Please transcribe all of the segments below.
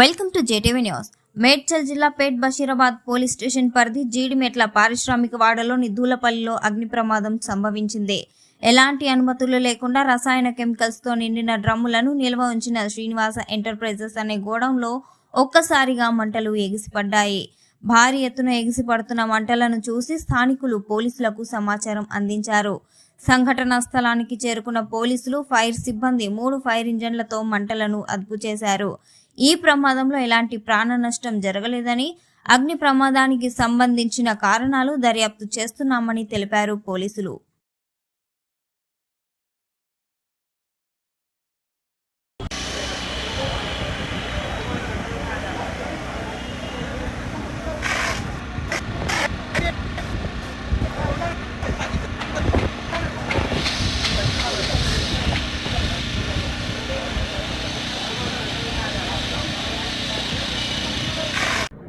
Welcome to JTV news. Medchal జిల్లా Pet Basheerabad police station పరిధి జీడిమెట్ల పారిశ్రామిక వాడలోని దూలపల్లిలో అగ్ని ప్రమాదం సంభవించింది. ఎలాంటి అనుమతులు లేకుండా రసాయన కెమికల్స్తో నిండిన డ్రమ్ములను నిల్వ ఉంచిన శ్రీనివాస ఎంటర్ప్రైజెస్ అనే గోడౌన్లో ఒక్కసారిగా మంటలు ఎగిసిపడ్డాయి. భారీ ఎత్తున ఎగిసిపడుతున్న మంటలను చూసి స్థానికులు పోలీసులకు సమాచారం అందించారు. సంఘటనా స్థలానికి చేరుకున్న పోలీసులు ఫైర్ సిబ్బంది మూడు ఫైర్ ఇంజన్లతో మంటలను అదుపు చేశారు. ఈ ప్రమాదంలో ఎలాంటి ప్రాణ నష్టం జరగలేదని అగ్ని ప్రమాదానికి సంబంధించిన కారణాలు దర్యాప్తు చేస్తున్నామని తెలిపారు పోలీసులు.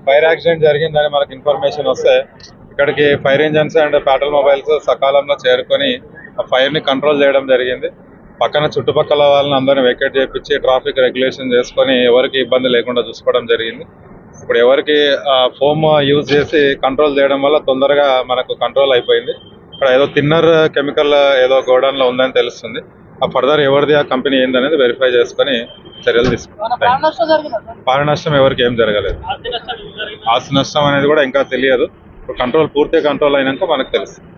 ఫైర్ యాక్సిడెంట్ జరిగిందని మనకు ఇన్ఫర్మేషన్ వస్తే ఇక్కడికి fire engines and petrol mobiles సకాలంలో చేరుకొని ఆ ఫైర్ని కంట్రోల్ చేయడం జరిగింది. పక్కన చుట్టుపక్కల వాళ్ళని అందరిని వెకేట్ చేపించి ట్రాఫిక్ రెగ్యులేషన్ చేసుకొని ఎవరికి ఇబ్బంది లేకుండా చూసుకోవడం జరిగింది. ఇప్పుడు ఎవరికి ఫోమ్ యూజ్ చేసి కంట్రోల్ చేయడం వల్ల తొందరగా మనకు కంట్రోల్ అయిపోయింది. ఇక్కడ ఏదో తిన్నర్ కెమికల్ ఏదో గోడౌన్లో ఉందని తెలుస్తుంది. ఆ ఫర్దర్ ఎవరిది ఆ కంపెనీ ఏందనేది వెరిఫై చేసుకొని చర్యలు తీసుకుంటాం. ప్రాణ నష్టం ఎవరికి ఏం జరగలేదు. ఆస్తి నష్టం అనేది కూడా ఇంకా తెలియదు. కంట్రోల్ పూర్తిగా కంట్రోల్ అయినాక మనకు తెలుస్తుంది